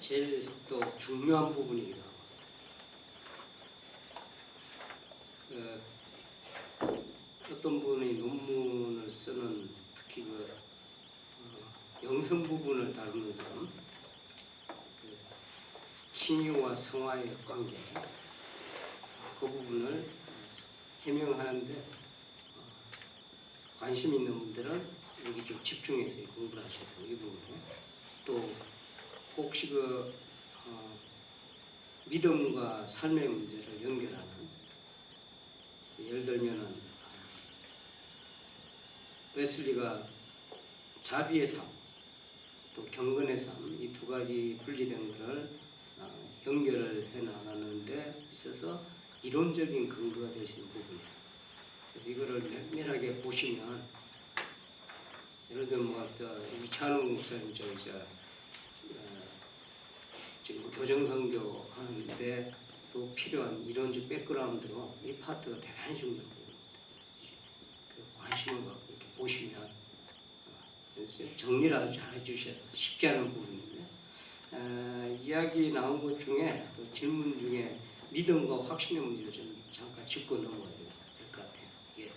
제일 또 중요한 부분이기도 하고 그 어떤 분이 논문을 쓰는 특히 그 어, 영성 부분을 다루는 그 친유와 성화의 관계 그 부분을 해명하는데 어, 관심 있는 분들은 여기 좀 집중해서 공부를 하셔야 돼요. 이 부분에 또 혹시 그 어, 믿음과 삶의 문제를 연결하는 예를 들면은 웨슬리가 자비의 삶, 또 경건의 삶 이 두 가지 분리된 것을 어, 연결을 해 나가는데 있어서 이론적인 근거가 있는 부분이에요. 그래서 이거를 면밀하게 보시면 예를 들면 뭐저 이찬웅 목사님 저 이제 어, 지금 교정선교 하는데 또 필요한 이론적 백그라운드로 이 파트가 대단히 중요하고 그 관심을 갖고 이렇게 보시면 어, 정리를 아주 잘 해주셔서 쉽지 않은 부분인데 어, 이야기 나온 것 중에 그 질문 중에 믿음과 확신의 문제를 좀 잠깐 짚고 넘어가야 될 것 같아요. 예.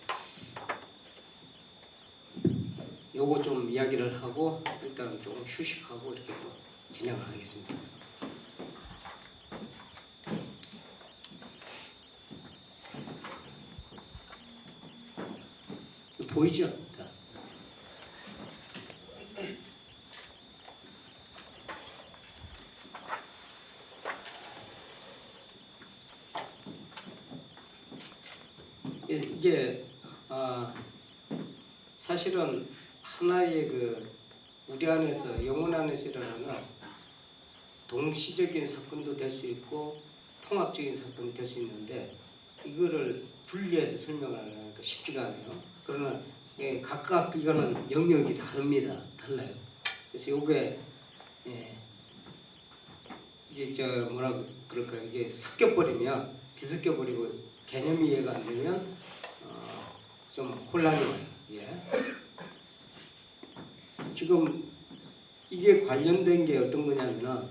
요거 좀 이야기를 하고 일단 조금 휴식하고 이렇게 또 진행을 하겠습니다. 보이죠? 이게 아, 사실은 하나의 그 우리 안에서 영혼 안에서 일어나는 동시적인 사건도 될 수 있고 통합적인 사건이 될 수 있는데 이거를 분리해서 설명을 하니까 쉽지가 않아요. 그러나 예, 각각 이거는 영역이 다릅니다. 달라요. 그래서 요게 예, 이게 저 뭐라 그럴까 이게 섞여 버리면 뒤섞여 버리고 개념이 이해가 안 되면 어, 좀 혼란이 와요. 예. 지금 이게 관련된 게 어떤 거냐면은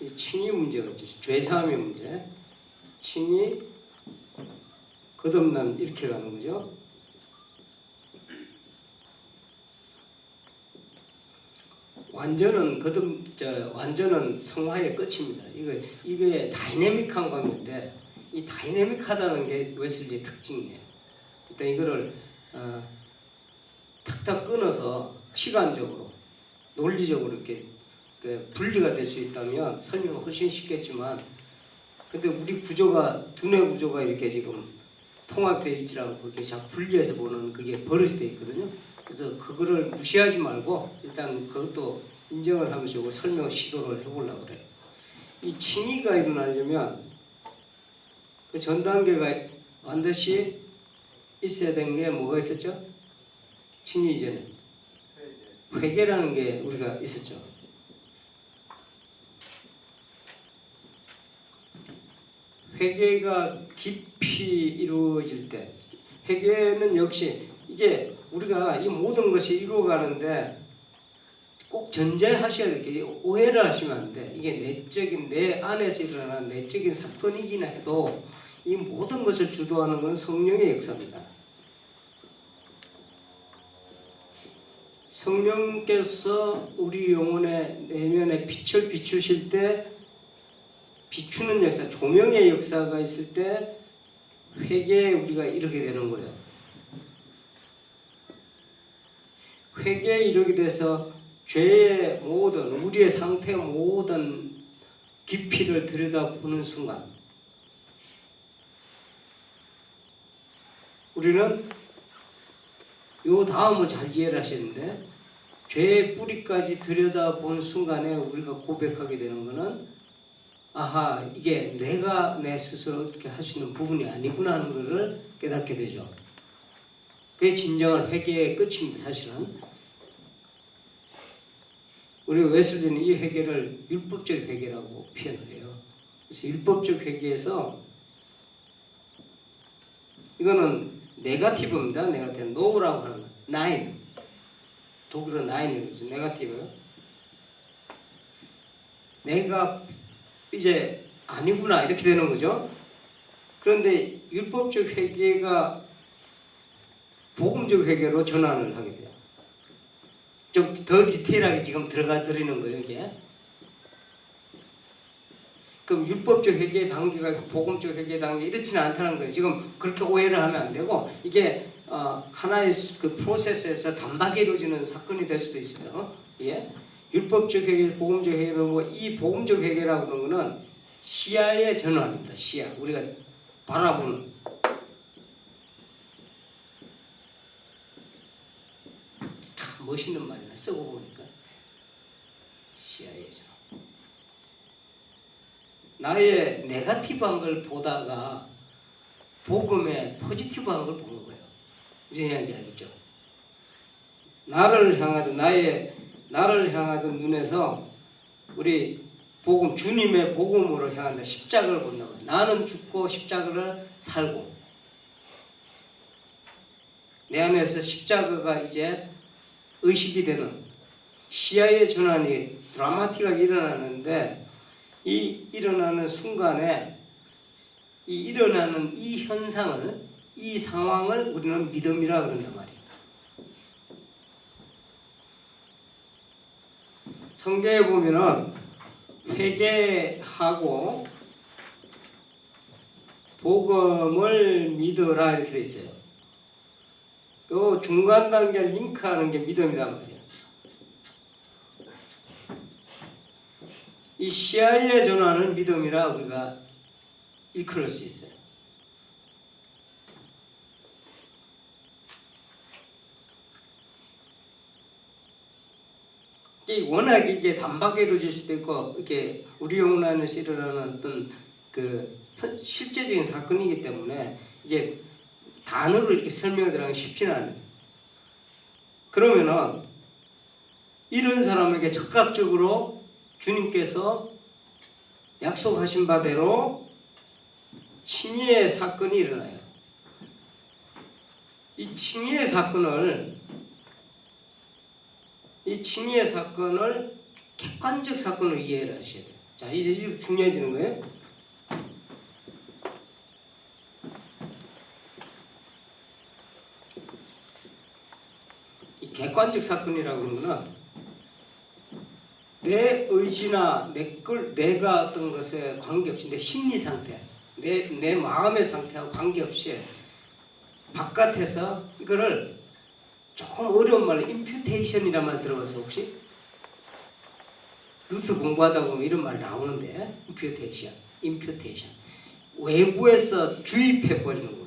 이 칭의 문제가 있죠. 죄사함의 문제. 칭의 거듭남 이렇게 가는 거죠. 완전은 거듭 저 완전은 성화의 끝입니다. 이거 이게 다이내믹한 관계인데 이 다이내믹하다는 게 웨슬리의 특징이에요. 일단 이거를 어, 탁탁 끊어서 시간적으로 논리적으로 이렇게 그 분리가 될 수 있다면 설명은 훨씬 쉽겠지만 근데 우리 구조가 두뇌 구조가 이렇게 지금 통합되어 있지 않고 이렇게 자꾸 분리해서 보는 그게 버릇이 돼 있거든요. 그래서 그거를 무시하지 말고 일단 그것도 인정을 하면서 설명 시도를 해보려고 그래요. 이 칭의가 일어나려면 그 전 단계가 반드시 있어야 된게 뭐가 있었죠? 칭의 이전에 회개라는 게 우리가 있었죠. 회개가 깊이 이루어질 때 회개는 역시 이게 우리가 이 모든 것이 이루어가는데 꼭 전제하셔야 될게 오해를 하시면 안 돼. 이게 내적인 내 안에서 일어나는 내적인 사건이긴 해도 이 모든 것을 주도하는 건 성령의 역사입니다. 성령께서 우리 영혼의 내면에 빛을 비추실 때 비추는 역사, 조명의 역사가 있을 때 회개에 우리가 이르게 되는 거예요. 회개에 이르게 돼서 죄의 모든 우리의 상태 모든 깊이를 들여다보는 순간 우리는 요 다음을 잘 이해를 하시는데 죄의 뿌리까지 들여다본 순간에 우리가 고백하게 되는 것은 아하 이게 내가 내 스스로 어떻게 할 수 있는 부분이 아니구나 하는 것을 깨닫게 되죠. 그게 진정한 회개의 끝입니다. 사실은 우리 웨슬리는 이 회개를 율법적 회개라고 표현을 해요. 그래서 율법적 회개에서 이거는 네가티브입니다. 네가티브 노라고 하는 거. 나인 독일어 나인이죠. 네가티브. 내가 이제 아니구나 이렇게 되는 거죠. 그런데 율법적 회개가 복음적 회개로 전환을 하게 돼요. 좀 더 디테일하게 지금 들어가 드리는 거예요, 이게. 그럼 율법적 회개의 단계가 있고 복음적 회개의 단계 이렇지는 않다는 거예요. 지금 그렇게 오해를 하면 안 되고 이게 어, 하나의 그 프로세스에서 단박에 이루어지는 사건이 될 수도 있어요. 예. 율법적 회개, 복음적 회개는 뭐이 복음적 회개라고 하는 거는 시야의 전환입니다. 시야. 우리가 바라보는 참 멋있는 말이네. 쓰고 보니까 시야의 전환. 나의 네가티브한 걸 보다가 복음의 포지티브한 걸 보는 거예요. 무슨 얘기인지 알겠죠? 나를 향하던 나의 나를 향하던 눈에서 우리 복음 주님의 복음으로 향한다 십자가를 본다 고 나는 죽고 십자가를 살고 내 안에서 십자가가 이제 의식이 되는 시야의 전환이 드라마틱하게 일어나는데 이 일어나는 순간에 이 일어나는 이 현상을 이 상황을 우리는 믿음이라 그런단 말이에요. 성경에 보면은 회개하고 복음을 믿어라 이렇게 돼 있어요. 요 중간 단계 링크하는 게 믿음이란 말이에요. 이 시야의 전환을 믿음이라 우리가 일컬을 수 있어요. 이게 워낙 이게 단박에 이루어질 수도 있고 이렇게 우리 영혼 안에서 일어나는 어떤 그 현- 실제적인 사건이기 때문에 이게 단어로 이렇게 설명드리기 쉽지는 않아요. 그러면은 이런 사람에게 적극적으로 주님께서 약속하신 바대로 칭의의 사건이 일어나요. 이 칭의의 사건을 이 칭의의 사건을 객관적 사건으로 이해를 하셔야 돼요. 자, 이제 이게 중요해지는 거예요. 이 객관적 사건이라고 그러는 거는 내 의지나 내 걸, 내가 어떤 것에 관계없이 내 심리 상태, 내, 내 마음의 상태하고 관계없이 바깥에서 이거를 조금 어려운 말로 임퓨테이션이라는 말 들어봐서 혹시 루트 공부하다 보면 이런 말 나오는데 임퓨테이션, 임퓨테이션 외부에서 주입해 버리는 거예요.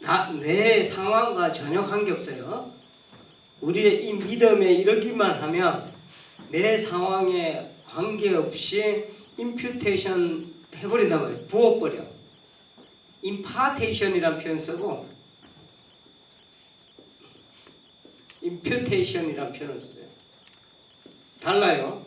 나, 내 상황과 전혀 관계없어요. 우리의 이 믿음에 이르기만 하면 내 상황에 관계없이 임퓨테이션 해버린단 말이에요. 부어버려. 임파테이션이라는 표현 쓰고 임퓨테이션이라는 표현을 써요. 달라요.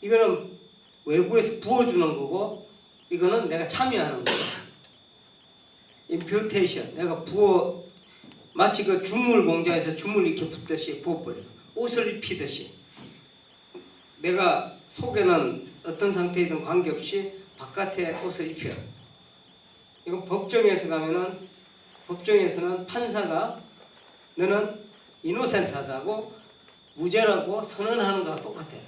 이거는 외부에서 부어주는 거고 이거는 내가 참여하는 거예요. 임퓨테이션 내가 부어 마치 그 주물 공장에서 주물 이렇게 붓듯이 부어버려 옷을 입히듯이 내가 속에는 어떤 상태이든 관계없이 바깥에 옷을 입혀요. 이건 법정에서 가면은 법정에서는 판사가 너는 이노센트하다고 무죄라고 선언하는 거와 똑같아요.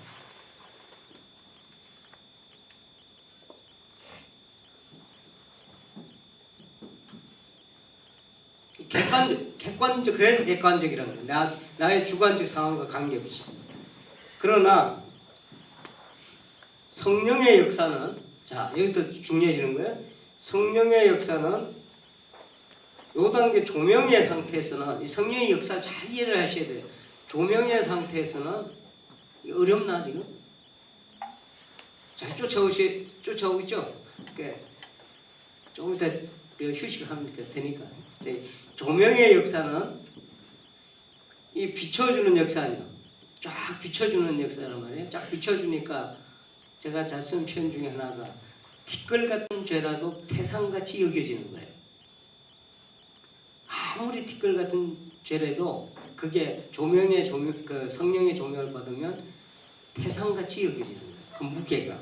객관 객관적 그래서 객관적이라는 거예요. 나 나의 주관적 상황과 관계없이. 그러나 성령의 역사는 자 여기부터 중요해지는 거예요. 성령의 역사는 요 단계 조명의 상태에서는 이 성령의 역사를 잘 이해를 하셔야 돼요. 조명의 상태에서는 어렵나 지금? 잘 쫓아오시 쫓아오고 있죠. 그러니까 조금 이따 그 휴식하면 되니까. 이제 조명의 역사는 이 비춰주는 역사 아니에요. 쫙 비춰주는 역사란 말이에요. 쫙 비춰주니까 제가 잘쓴 표현 중에 하나가 티끌 같은 죄라도 태산같이 여겨지는 거예요. 아무리 티끌 같은 죄래도 그게 조명의 조명 그 성령의 조명을 받으면 태산같이 여겨지는 거예요. 그 무게가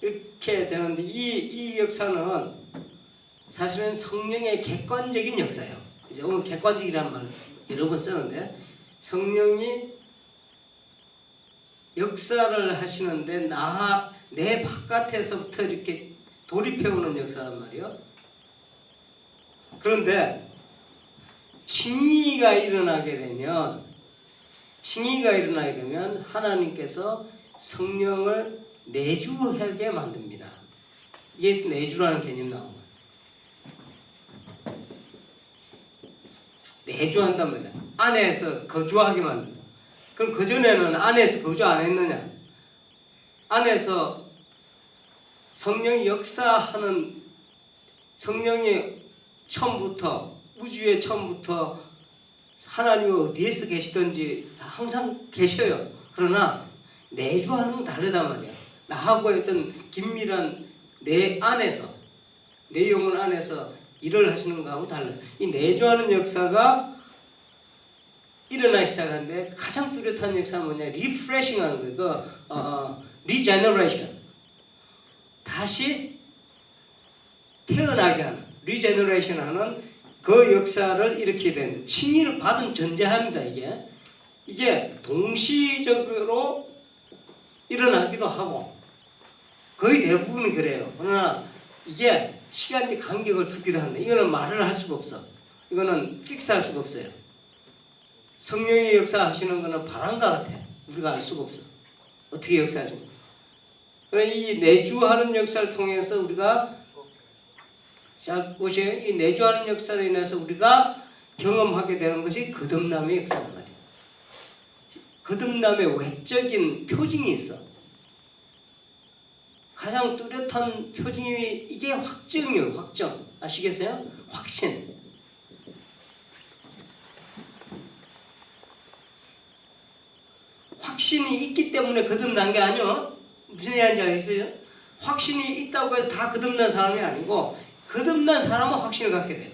이렇게 되는데 이, 이 역사는 사실은 성령의 객관적인 역사예요. 이제 오늘 객관적이라는 말 여러 번 쓰는데 성령이 역사를 하시는데 나 내 바깥에서부터 이렇게 돌입해오는 역사란 말이요. 그런데 칭의가 일어나게 되면 칭의가 일어나게 되면 하나님께서 성령을 내주하게 만듭니다. 이게 내주라는 개념 나온 거예요. 내주한단 말이야. 안에서 거주하게 만든다. 그럼 그 전에는 안에서 거주 안 했느냐? 안에서 성령이 역사하는 성령이 처음부터 우주의 처음부터 하나님이 어디에서 계시든지 항상 계셔요. 그러나 내주하는 건 다르단 말이야. 나하고 했던 긴밀한 내 안에서 내 영혼 안에서 일을 하시는 거하고 달라요. 이 내주하는 역사가 일어나기 시작하는데 가장 뚜렷한 역사는 뭐냐? 리프레싱 하는 거예요. 그 어, 어, 리제너레이션. 다시 태어나게 하는 리제너레이션 하는 그 역사를 일으키게 되는 칭의를 받은 전제합니다. 이게 이게 동시적으로 일어나기도 하고 거의 대부분이 그래요. 그러나 이게 시간적 간격을 두기도 한다. 이거는 말을 할 수가 없어. 이거는 픽스할 수가 없어요. 성령의 역사하시는 거는 바람과 같아. 우리가 알 수가 없어. 어떻게 역사하십니까? 그래 이 내주하는 역사를 통해서 우리가 자 보세요. 이 내주하는 역사로 인해서 우리가 경험하게 되는 것이 거듭남의 역사란 말이에요. 거듭남의 외적인 표징이 있어. 가장 뚜렷한 표징이 이게 확정이에요. 확정. 아시겠어요? 확신. 확신이 있기 때문에 거듭난 게 아니요. 무슨 얘기인지 알겠어요? 확신이 있다고 해서 다 거듭난 사람이 아니고 거듭난 사람은 확신을 갖게 돼요.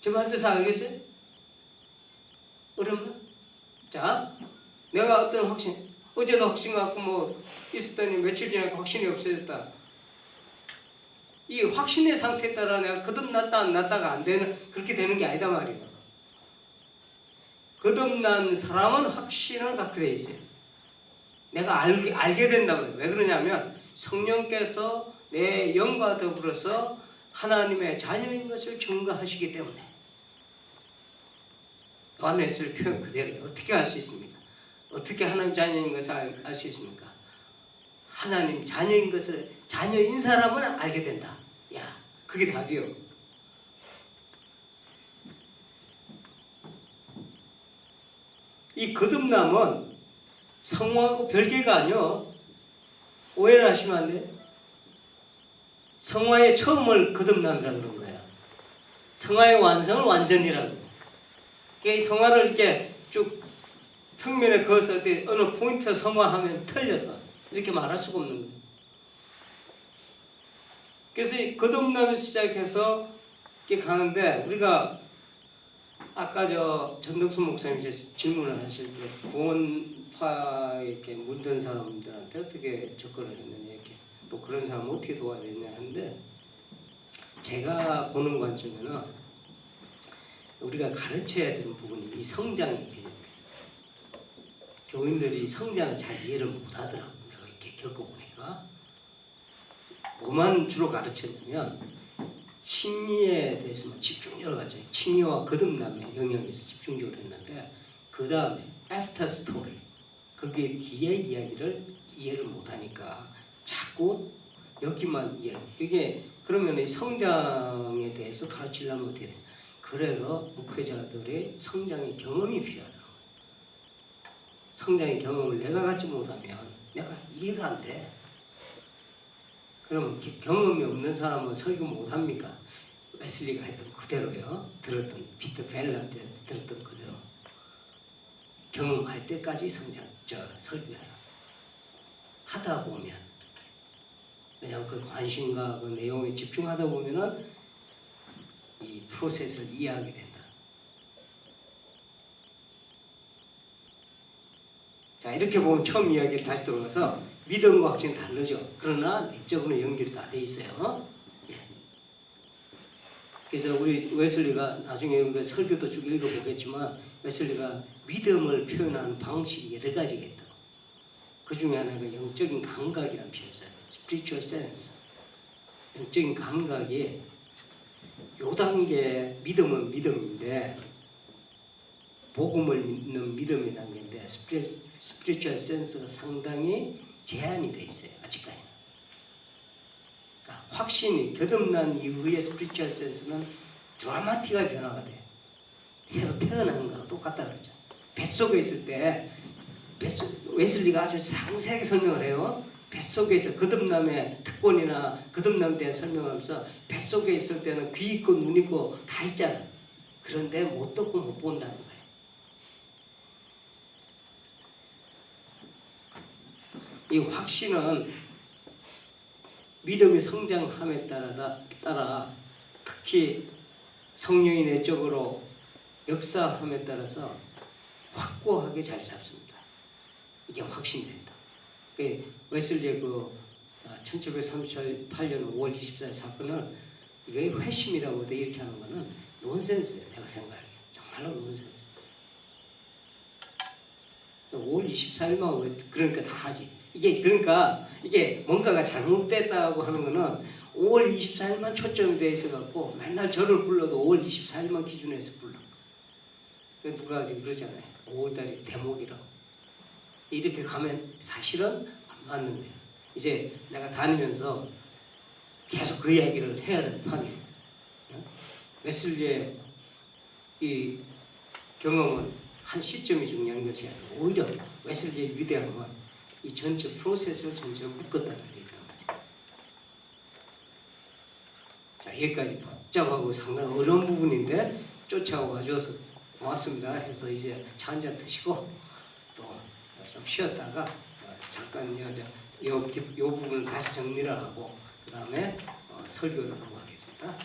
제말 뜻 알겠어요? 어렵나? 자, 내가 어떤 확신, 어제도 확신 갖고 뭐 있었더니 며칠 지나니까 확신이 없어졌다. 이 확신의 상태에 따라 내가 거듭났다 안 났다가 안 되는 그렇게 되는 게 아니다 말이에요. 거듭난 사람은 확신을 갖게 돼 있어요. 내가 알게, 알게 된다고요. 왜 그러냐면 성령께서 내 영과 더불어서 하나님의 자녀인 것을 증거하시기 때문에 요한에서 표현 그대로 어떻게 알 수 있습니까? 어떻게 하나님 자녀인 것을 알 수 있습니까? 하나님 자녀인 것을 자녀인 사람은 알게 된다. 야, 그게 답이요. 이 거듭남은 성화하고 별개가 아니요. 오해를 하시면 안 돼요. 성화의 처음을 거듭남이라고 그런 거야. 성화의 완성을 완전이라고. 그러니까 이 성화를 이렇게 쭉 평면에 그었을 때 어느 포인트 성화하면 틀려서 이렇게 말할 수가 없는 거예요. 그래서 이 거듭남을 시작해서 이렇게 가는데 우리가 아까 저 전덕수 목사님 이제 질문을 하실 때 구원파 이렇게 물든 사람들한테 어떻게 접근을 했느냐 이렇게. 또 그런 사람 어떻게 도와야 되냐 하는데 제가 보는 관점에는 우리가 가르쳐야 되는 부분이 이 성장의 개념이에요. 교인들이 성장을 잘 이해를 못하더라고 내가 이렇게 겪어보니까. 뭐만 주로 가르쳤냐면 칭의에 대해서만 집중적으로 가죠. 칭의와 거듭남의 영역에서 집중적으로 했는데 그 다음에 애프터 스토리 거기에 뒤에 이야기를 이해를 못하니까 자꾸 여기만 이해 이게 그러면 이 성장에 대해서 가르치려면 어떻게 돼? 그래서 목회자들의 성장의 경험이 필요하더라고요. 성장의 경험을 내가 갖지 못하면 내가 이해가 안 돼. 그럼 게- 경험이 없는 사람은 설교 못 합니까? 에슬리가 했던 그대로요. 들었던 피터 벨한테 들었던 그대로 경험할 때까지 성장 저 설교하라. 하다 보면 왜냐하면 그 관심과 그 내용에 집중하다 보면은 이 프로세스를 이해하게 된다. 자 이렇게 보면 처음 이야기 다시 돌아가서 믿음과 확신 다르죠. 그러나 내적으로 연결이 다 돼 있어요. 예. 그래서 우리 웨슬리가 나중에 우리가 설교도 쭉 읽어보겠지만 웨슬리가 믿음을 표현하는 방식이 여러 가지가 있다. 그 중에 하나가 영적인 감각이라는 표현을 써요. spiritual sense. 영적인 감각이 요 단계 믿음은 믿음인데 복음을 믿는 믿음의 단계인데 스피리- 스피리추얼 센스가 상당히 제한이 돼 있어요. 그러니까 확신이 거듭난 이후의 스피리추얼 센스는 드라마틱하게 변화가 돼. 새로 태어난 거하고 똑같다 그랬죠. 뱃속에 있을 때 뱃속 웨슬리가 아주 상세하게 설명을 해요. 뱃속에서 거듭남의 특권이나 거듭남에 대한 설명하면서 뱃속에 있을 때는 귀 있고 눈 있고 다 있잖아. 그런데 못 듣고 못 본다는 거예요. 이 확신은 믿음이 성장함에 따라, 따라 특히 성령이 내적으로 역사함에 따라서 확고하게 자리 잡습니다. 이게 확신된다. 그 웨슬리의 그 1738년 5월 24일 사건은 이게 회심이라고 돼 이렇게 하는 거는 논센스예요. 내가 생각하기에 정말로 논센스. 5월 24일만 왜 그러니까 다 하지. 이게 그러니까 이게 뭔가가 잘못됐다고 하는 거는 5월 24일만 초점이 돼 있어 갖고 맨날 저를 불러도 5월 24일만 기준해서 불러. 그 누가 지금 그러잖아요. 5월 달이 대목이라고. 이렇게 가면 사실은 안 맞는 거예요. 이제 내가 다니면서 계속 그 이야기를 해야 되는 판이에요. 어? 웨슬리의 이 경험은 한 시점이 중요한 것이 아니라 오히려 웨슬리의 위대함은 이 전체 프로세스를 전체로 묶었다는 게 있단 말이에요. 자 여기까지 복잡하고 상당히 어려운 부분인데 쫓아와 가져와서 고맙습니다 해서 이제 차 한잔 드시고 또 좀 쉬었다가 어, 잠깐요 저, 요, 뒷- 요 부분을 다시 정리를 하고 그 다음에 어, 설교를 하고 하겠습니다.